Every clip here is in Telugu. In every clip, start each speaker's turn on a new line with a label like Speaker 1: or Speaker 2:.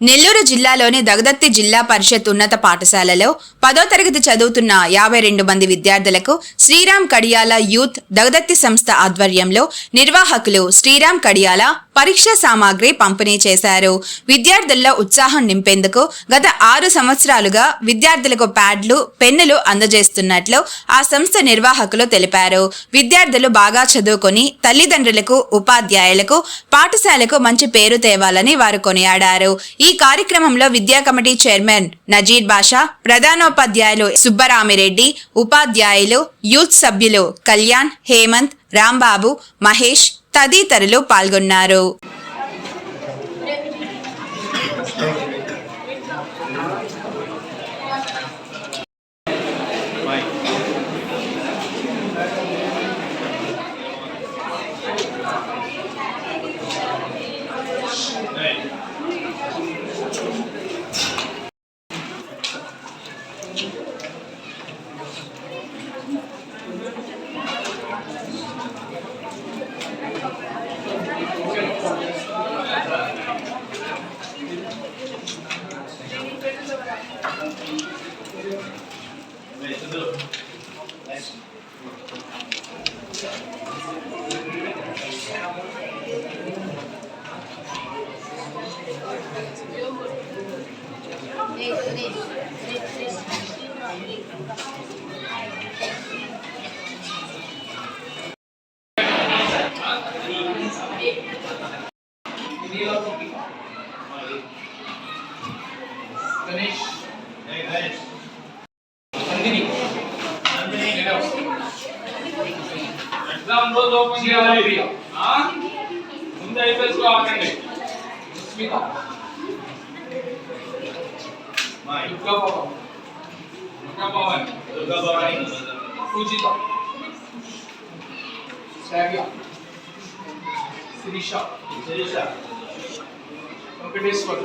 Speaker 1: నెల్లూరు జిల్లాలోని దగదత్తి జిల్లా పరిషత్ ఉన్నత పాఠశాలలో పదో తరగతి చదువుతున్న యాభై రెండు మంది విద్యార్థులకు శ్రీరామ్ కడియాల యూత్ దగదత్తి సంస్థ ఆధ్వర్యంలో నిర్వాహకులు శ్రీరామ్ కడియాల పరీక్షా సామాగ్రి పంపిణీ చేశారు. విద్యార్థుల్లో ఉత్సాహం నింపేందుకు గత ఆరు సంవత్సరాలుగా విద్యార్థులకు ప్యాడ్లు పెన్నులు అందజేస్తున్నట్లు ఆ సంస్థ నిర్వాహకులు తెలిపారు. విద్యార్థులు బాగా చదువుకొని తల్లిదండ్రులకు ఉపాధ్యాయులకు పాఠశాలకు మంచి పేరు తేవాలని వారు కొనియాడారు. ఈ ఈ కార్యక్రమంలో విద్యా కమిటీ చైర్మన్ నజీర్ బాషా ప్రధానోపాధ్యాయులు సుబ్బరామిరెడ్డి ఉపాధ్యాయులు యూత్ సభ్యులు కళ్యాణ్ హేమంత్ రాంబాబు మహేష్ తదితరులు పాల్గొన్నారు.
Speaker 2: Entendeu? దుర్గా పవన్
Speaker 3: దుర్గా భవన్
Speaker 2: పూజిత శ్రావ్య శిరీష
Speaker 3: శిరీష
Speaker 2: వెంకటేశ్వర్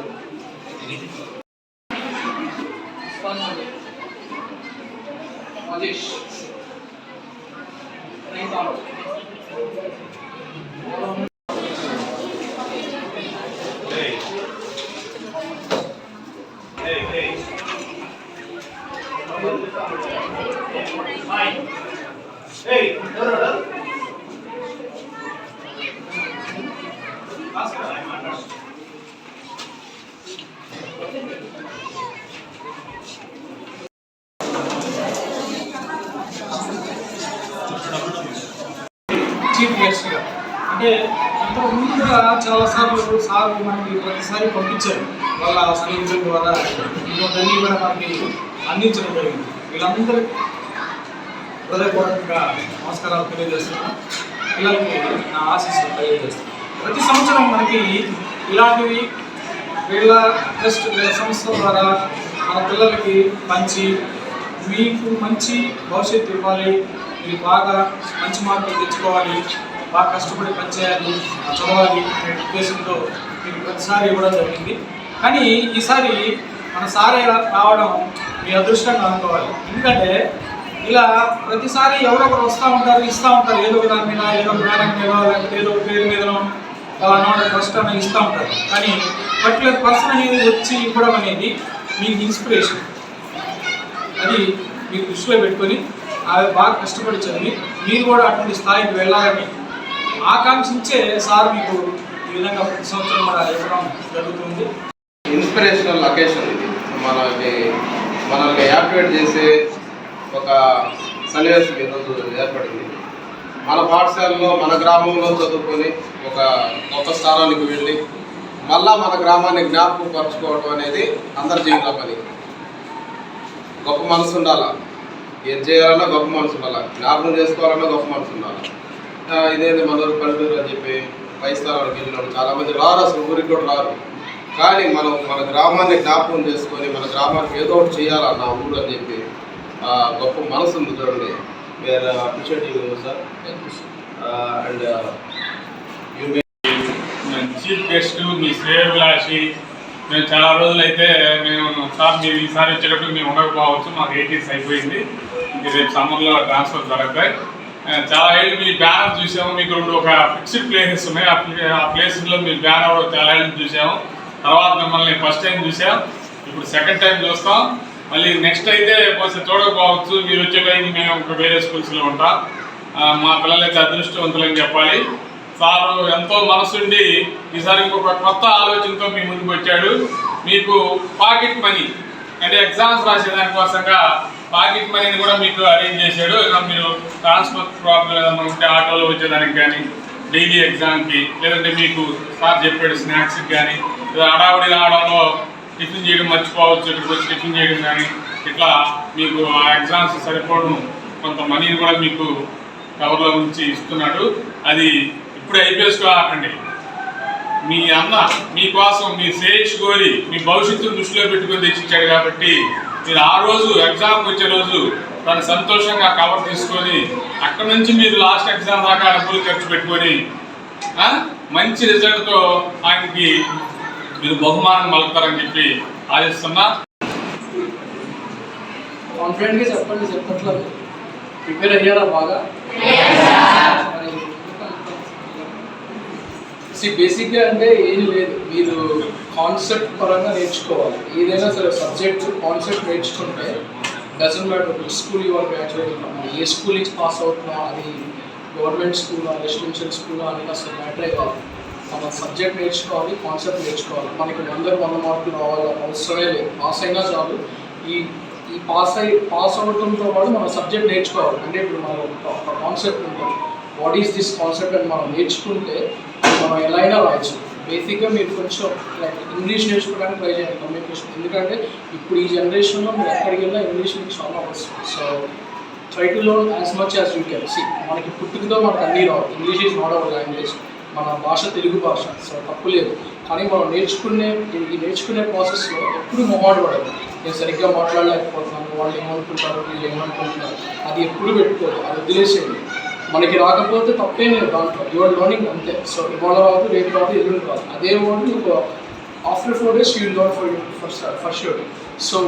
Speaker 2: స్పందన రాజేష్ చీఫ్ అంటే ఇంతకు ముందుగా చాలా సార్లు సార్ మనకి ప్రతిసారి పంపించారు. వాళ్ళ సన్నిహితుల ద్వారా ఇవన్నీ కూడా మనకి అందించడం జరిగింది. వీళ్ళందరూ హృదయపూర్వకంగా నమస్కారాలు తెలియజేస్తున్నాను పిల్లలకి నా ఆశీస్సులు తెలియజేస్తున్నాను ప్రతి సంవత్సరం మనకి ఇలాంటివి వీళ్ళ ట్రస్ట్ వీళ్ళ సంస్థ ద్వారా మన పిల్లలకి మంచి మీకు మంచి భవిష్యత్తు ఇవ్వాలి. మీరు బాగా మంచి మార్కులు తెచ్చుకోవాలి. బాగా కష్టపడి పనిచేయాలి చదవాలి అనే ఉద్దేశంతో మీరు ప్రతిసారి ఇవ్వడం జరిగింది. కానీ ఈసారి మన సారే రావడం మీ అదృష్టంగా అనుకోవాలి. ఎందుకంటే ఇలా ప్రతిసారి ఎవరో ఒకరు వస్తూ ఉంటారు ఇస్తూ ఉంటారు. ఏదో ఒక దాని మీద ఏదో జ్ఞానం మీద లేకపోతే ఏదో ఒక పేరు మీదనో ఫలానా ట్రస్ట్ అని ఇస్తూ ఉంటారు. కానీ పర్టికులర్ పర్సన్ అనేది వచ్చి ఇవ్వడం అనేది మీకు ఇన్స్పిరేషన్ అది మీరు దృష్టిలో పెట్టుకొని అవి బాగా కష్టపడి చదివి మీరు కూడా అటువంటి స్థాయికి వెళ్ళాలని ఆకాంక్షించే సార్ మీకు ఈ విధంగా ప్రతి సంవత్సరం కూడా ఇవ్వడం జరుగుతుంది.
Speaker 4: ఇన్స్పిరేషనల్ అకేషన్ ఇది. మనకి మనల్ని యాక్టివేట్ చేసే ఒక సన్నివేశం ఈరోజు ఏర్పడింది. మన పాఠశాలలో మన గ్రామంలో చదువుకొని ఒక గొప్ప స్థానానికి వెళ్ళి మళ్ళా మన గ్రామాన్ని జ్ఞాపకం పరచుకోవడం అనేది అందరి జీవిత పని. గొప్ప మనసు ఉండాలా? ఏం చేయాలన్నా గొప్ప మనసు ఉండాలా? జ్ఞాపకం చేసుకోవాలన్నా గొప్ప మనసు ఉండాలి? ఆ, ఇదేంటి మన పల్లెటూరు అని చెప్పి పై స్థానాలకు వెళ్ళినాడు చాలా మంది రారు అసలు ఊరికి కూడా రారు. కానీ మనం మన గ్రామాన్ని జ్ఞాపకం చేసుకొని మన గ్రామానికి ఏదో ఒకటి చేయాలన్న ఊరు అని చెప్పి గొప్ప మనసు ఉంది చూడండి. Where appreciate you sir? And you
Speaker 3: chief guest మీ శ్రేయభిలాషి మేము చాలా రోజులైతే మేము సార్ మీరు ఈసారి వచ్చేటప్పుడు మేము ఉండకపోవచ్చు మాకు ఎయిటీస్ అయిపోయింది. రేపు సమ్మర్లో ట్రాన్స్ఫర్ జరుగుతాయి చాలా ఏళ్ళు మీ బ్యానర్ చూసాము. మీకు రెండు ఒక ఫిక్స్డ్ ప్లేసెస్ ఉన్నాయి. ఆ ప్లే- ఆ ప్లేసెస్లో మీ బ్యానర్ చాలా ఏళ్ళు చూసాము. తర్వాత మిమ్మల్ని ఫస్ట్ టైం చూసాం. ఇప్పుడు సెకండ్ టైం చూస్తాం మళ్ళీ నెక్స్ట్ అయితే కొంచెం చూడకపోవచ్చు. మీరు వచ్చే టైంకి మేము ఒక వేరే స్కూల్స్లో ఉంటాం. మా పిల్లలైతే అదృష్టవంతులని చెప్పాలి. సారు ఎంతో మనసుండి ఈసారి ఇంకొక కొత్త ఆలోచనతో మీ ముందుకు వచ్చాడు. మీకు పాకెట్ మనీ అంటే ఎగ్జామ్స్ రాసే దానికోసంగా పాకెట్ మనీని కూడా మీకు అరేంజ్ చేశాడు. ఇక మీరు ట్రాన్స్పోర్ట్ ప్రాబ్లం ఏదైనా ఉంటే ఆటోలో వచ్చేదానికి కానీ డైలీ ఎగ్జామ్కి లేదంటే మీకు సార్ చెప్పాడు స్నాక్స్కి కానీ లేదా హడావుడి రావడంలో టిఫిన్ చేయడం మర్చిపోవచ్చు ఇక్కడికి వచ్చి టిఫిన్ చేయడం కానీ ఇట్లా మీకు ఆ ఎగ్జామ్స్ సరిపోవడం కొంత మనీని కూడా మీకు కవర్లో ఉంచి ఇస్తున్నాడు. అది ఇప్పుడు ఐపీఎస్లో ఆకండి మీ అన్న మీకోసం మీ శ్రేయస్ గోరి మీ భవిష్యత్తును దృష్టిలో పెట్టుకొని తెచ్చిచ్చాడు కాబట్టి మీరు ఆ రోజు ఎగ్జామ్కి వచ్చే రోజు తను సంతోషంగా కవర్ తీసుకొని అక్కడ నుంచి మీరు లాస్ట్ ఎగ్జామ్ దాకా డబ్బులు ఖర్చు పెట్టుకొని ఆ, మంచి రిజల్ట్తో ఆయనకి మీరు బహుమానం పలుకుతారని చెప్పి ఆశిస్తున్నా.
Speaker 5: కాన్ఫిడెంట్గా చెప్పండి చెప్పట్లేదు. ప్రిపేర్ అయ్యారా బాగా? సి బేసిక్గా అంటే ఏం లేదు. మీరు కాన్సెప్ట్ పరంగా నేర్చుకోవాలి. ఏదైనా సరే సబ్జెక్ట్ కాన్సెప్ట్ నేర్చుకుంటే doesn't matter school your graduate a school నుంచి పాస్ అవుతున్నా అది గవర్నమెంట్ స్కూల్ రెసిడెన్షియల్ స్కూల్ అనేది అసలు మ్యాటరే కాదు. మన సబ్జెక్ట్ నేర్చుకోవాలి కాన్సెప్ట్ నేర్చుకోవాలి. మనకి అందరూ వంద మార్కులు రావాలి అవసరమే లేదు. పాస్ అయినా చాలు. ఈ ఈ పాస్ అయి పాస్ అవడంతో పాటు మనం సబ్జెక్ట్ నేర్చుకోవాలి. అంటే ఇప్పుడు మనం ఒక కాన్సెప్ట్ ఉంటుంది. వాట్ ఈస్ దిస్ కాన్సెప్ట్ అని మనం నేర్చుకుంటే మనం ఎలా అయినా రాయచ్చు. బేసిక్గా మీరు కొంచెం లైక్ ఇంగ్లీష్ నేర్చుకోవడానికి ట్రై చేయండి కమ్యూనికేషన్ ఎందుకంటే ఇప్పుడు ఈ జనరేషన్లో మీరు ఎక్కడికి వెళ్ళినా ఇంగ్లీష్ మీకు చాలా అవసరం. So try to learn as much as you can see మనకి పుట్టుకతో మనకు అన్నీ రావు. English is not our language మన భాష తెలుగు భాష సో తప్పు లేదు. కానీ మనం నేర్చుకునే ఈ నేర్చుకునే ప్రాసెస్లో ఎప్పుడు మొహాడు పడదు. నేను సరిగ్గా మాట్లాడలేకపోతున్నాను వాళ్ళు ఏమనుకుంటారు వీళ్ళు ఏమనుకుంటున్నారు అది ఎప్పుడు పెట్టుకోదు అది వదిలేసేయండి. మనకి రాకపోతే తప్పేం లేదు దాంట్లో. యువర్ లర్నింగ్ అంతే సో ఇవాళ రాదు రేపు రాదు ఎల్లుండి రాదు. అదే ఓన్లీ ఒక after four days you learn for for for sure so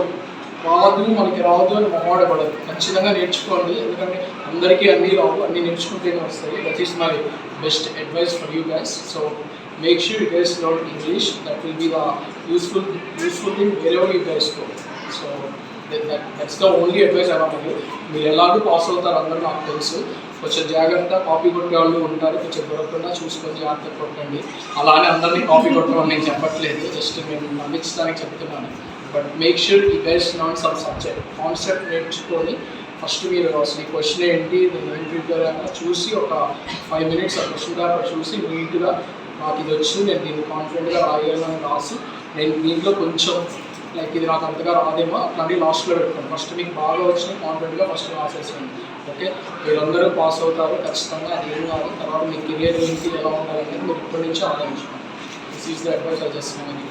Speaker 5: రాదు మనకి రాదు అని మొహమాడబడదు ఖచ్చితంగా నేర్చుకోండి ఎందుకంటే అందరికీ అన్నీ రావు అన్నీ నేర్చుకుంటేనే వస్తాయి. That is my best advice for you guys so make sure you guys learn English that will be the useful useful thing వేరే you guys go so that's the only advice అలా మీరు ఎలాగో పాస్ అవుతారు అందరూ నాకు తెలుసు. కొంచెం జాగ్రత్త కాపీ కొట్టే వాళ్ళు ఉంటారు. కొంచెం దొరకకుండా చూసుకొని జాగ్రత్త కొట్టండి. అలానే అందరినీ కాపీ కొట్టడం నేను చెప్పట్లేదు. జస్ట్ నేను నమ్మించడానికి చెప్తున్నాను. బట్ మేక్ షూర్ ఈ best not some subject. Concept నేర్చుకొని ఫస్ట్ మీరు అసలు ఈ క్వశ్చన్ ఏంటి నేను ప్రిపేర్ అయినా చూసి ఒక ఫైవ్ మినిట్స్ ఆ క్వశ్చన్ పేపర్ చూసి నీట్గా నాకు ఇది వచ్చింది. నేను దీన్ని కాన్ఫిడెంట్గా రాయగలను రాసి నేను దీంట్లో కొంచెం లైక్ ఇది నాకు అంతగా రాదేమో. అట్లాంటి లాస్ట్లో పెట్టుకోండి ఫస్ట్ మీకు బాగా వచ్చినాయి కాన్ఫిడెంట్గా ఫస్ట్ రాసేసుకోండి ఓకే మీరందరూ పాస్ అవుతారు ఖచ్చితంగా అది ఏం కాదు. తర్వాత మీ కెరియర్ ఏంటి ఎలా ఉండాలనేది మీరు ఇప్పటి నుంచి ఆలోచించుకోండి. This is the advice I just
Speaker 6: thank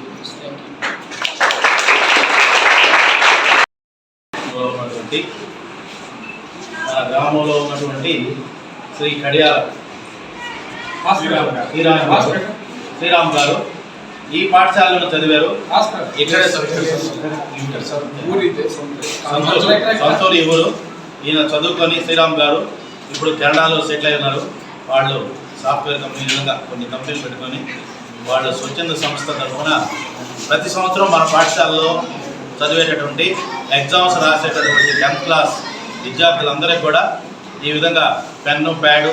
Speaker 6: you గ్రామంలో ఉన్నటువంటి శ్రీ కడియాల
Speaker 2: శ్రీరామ్ గారు.
Speaker 6: శ్రీరామ్ గారు. ఈ పాఠశాలలో చదివారు. ఇక్కడే. సొంతూరు ఊరు ఈయన చదువుకొని శ్రీరామ్ గారు ఇప్పుడు కెనడాలో సెటిల్ అయి ఉన్నారు. వాళ్ళు సాఫ్ట్వేర్ కంపెనీ విధంగా కొన్ని కంపెనీలు పెట్టుకొని వాళ్ళ స్వచ్ఛంద సంస్థ తరఫున ప్రతి సంవత్సరం మన పాఠశాలలో చదివేటటువంటి ఎగ్జామ్స్ రాసేటటువంటి టెన్త్ క్లాస్ విద్యార్థులందరికీ కూడా ఈ విధంగా పెన్ను ప్యాడు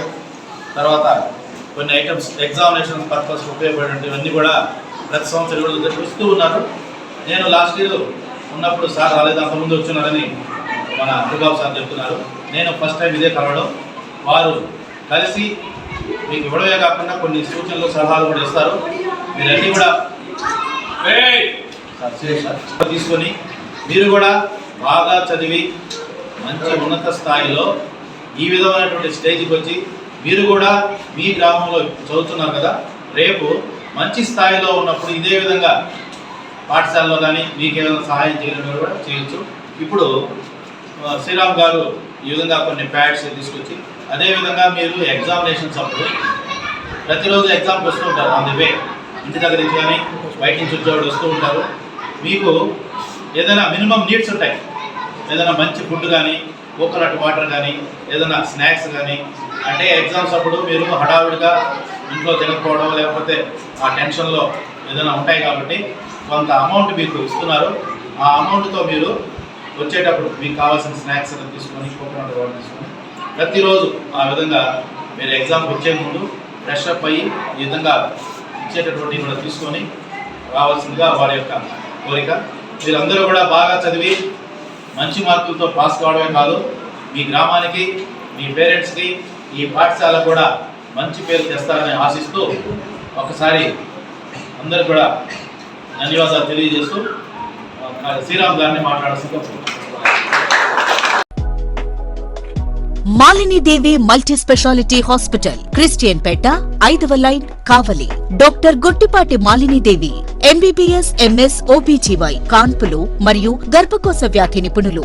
Speaker 6: తర్వాత కొన్ని ఐటమ్స్ ఎగ్జామినేషన్ పర్పస్ ఉపయోగపడేటివన్నీ కూడా ప్రతి సంవత్సరం కూడా ఇస్తూ ఉన్నారు. నేను లాస్ట్ ఇయర్ ఉన్నప్పుడు సార్ రాలేదు అంతకుముందు వచ్చినారని మన దుర్గాబు సార్ చెప్తున్నారు. నేను ఫస్ట్ టైం ఇదే కలవడం. వారు కలిసి మీకు ఇవ్వడమే కాకుండా కొన్ని సూచనలు సలహాలు కూడా ఇస్తారు. మీరన్నీ కూడా తీసుకొని మీరు కూడా బాగా చదివి మంచి ఉన్నత స్థాయిలో ఈ విధమైనటువంటి స్టేజ్కి వచ్చి మీరు కూడా మీ గ్రామంలో చదువుతున్నారు కదా రేపు మంచి స్థాయిలో ఉన్నప్పుడు ఇదే విధంగా పాఠశాలలో కానీ మీకు ఏదైనా సహాయం చేయడం కూడా చేయొచ్చు. ఇప్పుడు శ్రీరామ్ గారు ఈ విధంగా కొన్ని ప్యాడ్స్ తీసుకొచ్చి అదేవిధంగా మీరు ఎగ్జామినేషన్స్ అప్పుడు ప్రతిరోజు ఎగ్జామ్కి వస్తూ ఉంటారు ఆన్ ది వే. ఇంటి దగ్గర నుంచి కానీ బయట నుంచి వచ్చేవాడు వస్తూ ఉంటారు. మీకు ఏదైనా మినిమం నీడ్స్ ఉంటాయి. ఏదైనా మంచి ఫుడ్ కానీ కోకోనట్ వాటర్ కానీ ఏదైనా స్నాక్స్ కానీ అంటే ఎగ్జామ్స్ అప్పుడు మీరు హడావిడిగా ఇంట్లో తినకపోవడం లేకపోతే ఆ టెన్షన్లో ఏదైనా ఉంటాయి కాబట్టి కొంత అమౌంట్ మీకు ఇస్తున్నారు. ఆ అమౌంట్తో మీరు వచ్చేటప్పుడు మీకు కావాల్సిన స్నాక్స్ అన్ని తీసుకొని కోకోనట్ వాటర్ తీసుకొని ప్రతిరోజు ఆ విధంగా మీరు ఎగ్జామ్కి వచ్చే ముందు ఫ్రెష్ అప్ అయ్యి ఈ విధంగా ఇచ్చేటటువంటి కూడా తీసుకొని రావాల్సిందిగా వారి యొక్క కోరిక. మీరందరూ కూడా బాగా చదివి మంచి మార్కులతో పాస్ కావడమే కాదు మీ గ్రామానికి మీ పేరెంట్స్కి ఈ పాఠశాల కూడా మంచి పేరు తెస్తారని ఆశిస్తూ ఒకసారి అందరూ కూడా ధన్యవాదాలు తెలియజేస్తూ శ్రీరామ్ గారిని మాట్లాడాల్సిందిగా
Speaker 7: Malinidevi multi speciality hospital Christianpet ఐదవ line Kavali. Doctor Gottipati Malinidevi MBBS MS OBGY కాన్పులు మరియు గర్భకోశ వ్యాధి నిపుణులు.